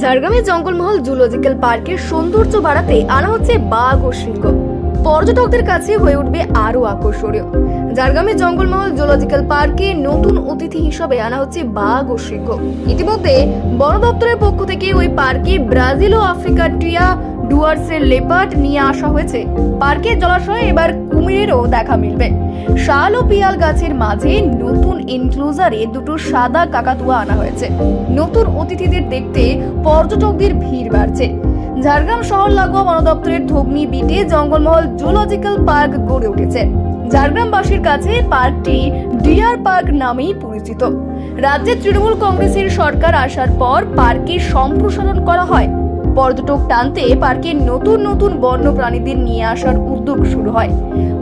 ঝাড়গ্রামের জঙ্গলমহল জুলজিক্যাল পার্কের সৌন্দর্য বাড়াতে আনা হচ্ছে বাঘ ও সিংহ। পর্যটকদের কাছে হয়ে উঠবে আরও আকর্ষণীয়। ঝাড়গ্রামের জঙ্গলমহল জুলজিক্যাল পার্কে নতুন অতিথি হিসেবে আনা হচ্ছে বাঘ ও সিংহ। ইতিমধ্যে বন দপ্তরের পক্ষ থেকে ওই পার্কে ব্রাজিল ও আফ্রিকার টিয়া ডুয়ার্সের লেপার্ড নিয়ে আসা হয়েছে। পার্কের জলাশয়ে এবার কুমিরেরও দেখা মিলবে। শাল ও পিয়াল গাছের মাঝে নতুন এনক্লোজারে দুটো সাদা কাকাতুয়া আনা হয়েছে। নতুন অতিথিদের দেখতে পর্যটকদের ভিড় বাড়ছে। ঝাড়গ্রাম শহর লাগোয়া বন দপ্তরের ধগ্নি বিটে জঙ্গলমহল জুলজিক্যাল পার্ক গড়ে উঠেছে। ঝাড়গ্রামবাসীর কাছে পার্কটি ডিয়ার পার্ক নামেই পরিচিত। রাজ্যে তৃণমূল কংগ্রেসের সরকার আসার পর পার্কে সম্প্রসারণ করা হয়। পর্যটক টানতে পার্কে নতুন নতুন বন্য প্রাণীদের নিয়ে আসার উদ্যোগ শুরু হয়।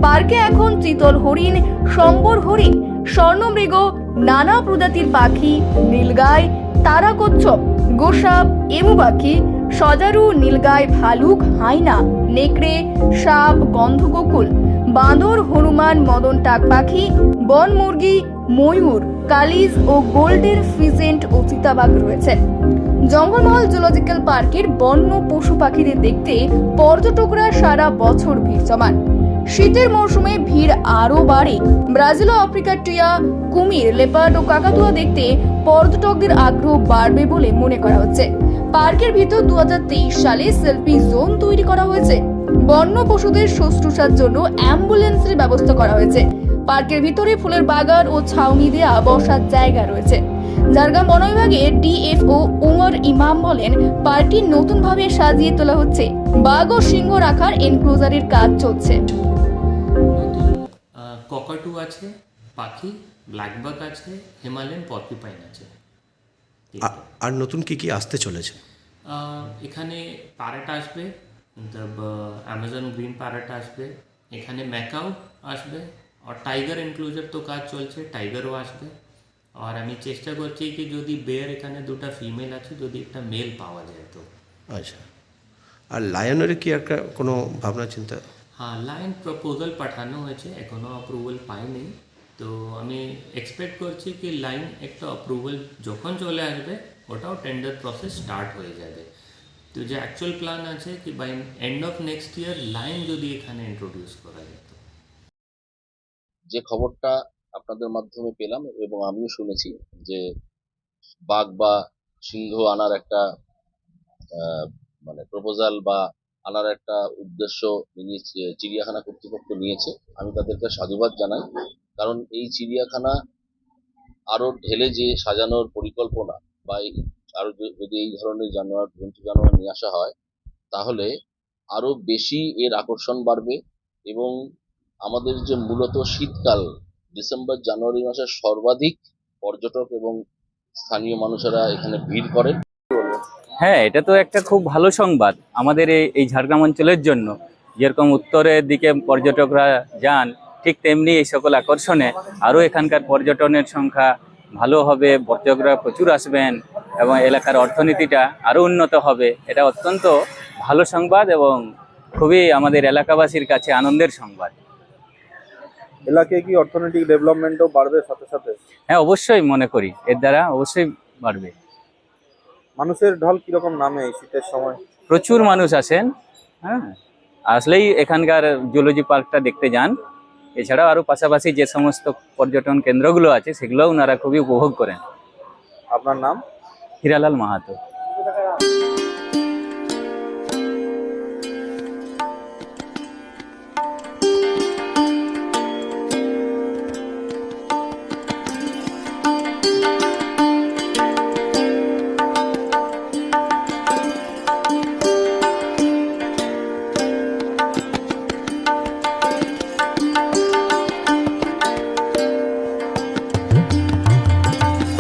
পার্কে এখন চিতল হরিণ, সম্বর হরিণ, স্বর্ণমৃগ, নানা প্রজাতির পাখি, নীলগাই তারাকচ্ছপ গোসাপ এমু পাখি সজারু, নীলগাই, ভালুক, হাইনা, নেকড়ে, সাপ, গন্ধগোকুল, বাঁদর, হনুমান, মদন টাক পাখি বন ময়ূর, কালিজ ও গোল্ডেন ফিজেন্ট ও চিতাবাঘ রয়েছে। জঙ্গলমহল জুলজিক্যাল পার্কের বন্য পশু পাখিদের দেখতে পর্যটকরা সারা বছর ভিড় জমান। শীতের মৌসুমে ভিড় আরও বাড়ে। ব্রাজিল ও আফ্রিকার টিয়া, কুমির, লেপার্ড ও কাকাতুয়া দেখতে পর্যটকদের আগ্রহ বাড়বে বলে মনে করা হচ্ছে। পার্কের ভিতর দু হাজার তেইশ সালে সেলফি জোন তৈরি করা হয়েছে। বন্য পশুদের শুশ্রূষার জন্য অ্যাম্বুলেন্সের ব্যবস্থা করা হয়েছে। পার্কের ভিতরে ফুলের বাগান ও ছাউনি দেয়া বসার জায়গা রয়েছে। ঝাড়গ্রাম বন বিভাগের ডিএফও উমর ইমাম বলেন পার্কটি নতুনভাবে সাজিয়ে তোলা হচ্ছে। বাঘ ও সিংহ রাখার এনক্লোজারের কাজ চলছে। নতুন ককাটু আছে পাখি ব্ল্যাকবাক আছে হিমালয়ান পর্কিপাইন আছে। আর নতুন কি কি আসতে চলেছে? আহ, এখানে প্যারেট আসবে অ্যামাজন গ্রিন প্যারেট আসবে এখানে ম্যাকাও আসবে আর টাইগার এনক্লোজার তো কাজ চলছে টাইগারও আসবে। আর আমি চেষ্টা করছি কি যদি বেয়ার এখানে দুটো ফিমেল আছে যদি একটা মেল পাওয়া যায় তো। আচ্ছা। আর লায়নের কি একটা কোনো ভাবনা চিন্তা? হ্যাঁ লাইন প্রপোজাল পাঠানো হয়েছে এখনও অ্যাপ্রুভাল পাইনি। তো আমি এক্সপেক্ট করছি কি লাইন একটা অ্যাপ্রুভাল যখন চলে আসবে ওটাও টেন্ডার প্রসেস স্টার্ট হয়ে যাবে। তো যে অ্যাকচুয়াল প্ল্যান আছে কি by end of next year line যদি এখানে ইন্ট্রোডিউস করা যেত। যে খবরটা আপনাদের মাধ্যমে পেলাম এবং আমিও শুনেছি যে বাঘ বা সিংহ আনার একটা মানে প্রপোজাল বা আনার একটা উদ্দেশ্য চিড়িয়াখানা কর্তৃপক্ষ নিয়েছে। আমি তাদেরকে সাধুবাদ জানাই। কারণ এই চিড়িয়াখানা আরও ঢেলে যে সাজানোর পরিকল্পনা বা আরও যদি এই ধরনের জানোয়ার, জন্তু জানোয়ার নিয়ে আসা হয়, তাহলে আরও বেশি এর আকর্ষণ বাড়বে এবং আমাদের যে মূলত শীতকাল ডিসেম্বর, জানুয়ারি মাসে সর্বাধিক পর্যটক এবং স্থানীয় মানুষেরা এখানে ভিড় করেন হ্যাঁ এটা তো একটা খুব ভালো সংবাদ আমাদের এই এই ঝাড়গ্রাম অঞ্চলের জন্য। যেরকম উত্তরের দিকে পর্যটকরা যান, ঠিক তেমনি এই সকল আকর্ষণে আরও এখানকার পর্যটনের সংখ্যা ভালো হবে, পর্যটকরা প্রচুর আসবেন এবং এলাকার অর্থনীতিটা আরও উন্নত হবে। এটা অত্যন্ত ভালো সংবাদ এবং খুবই আমাদের এলাকাবাসীর কাছে আনন্দের সংবাদ। এলাকায় কি অর্থনৈতিক ডেভেলপমেন্টও বাড়বে সাথে সাথে? হ্যাঁ অবশ্যই মনে করি। এর দ্বারা অবশ্যই বাড়বে। মানুষের ঢল কীরকম নামে এই শীতের সময়? প্রচুর মানুষ আসেন হ্যাঁ। আসলেই এখানকার জুলজি পার্কটা দেখতে যান। এছাড়াও আরও পাশাপাশি যে সমস্ত পর্যটন কেন্দ্রগুলো আছে সেগুলো ওনারা খুবই উপভোগ করেন। আপনার নাম? হিরালাল মাহাতো।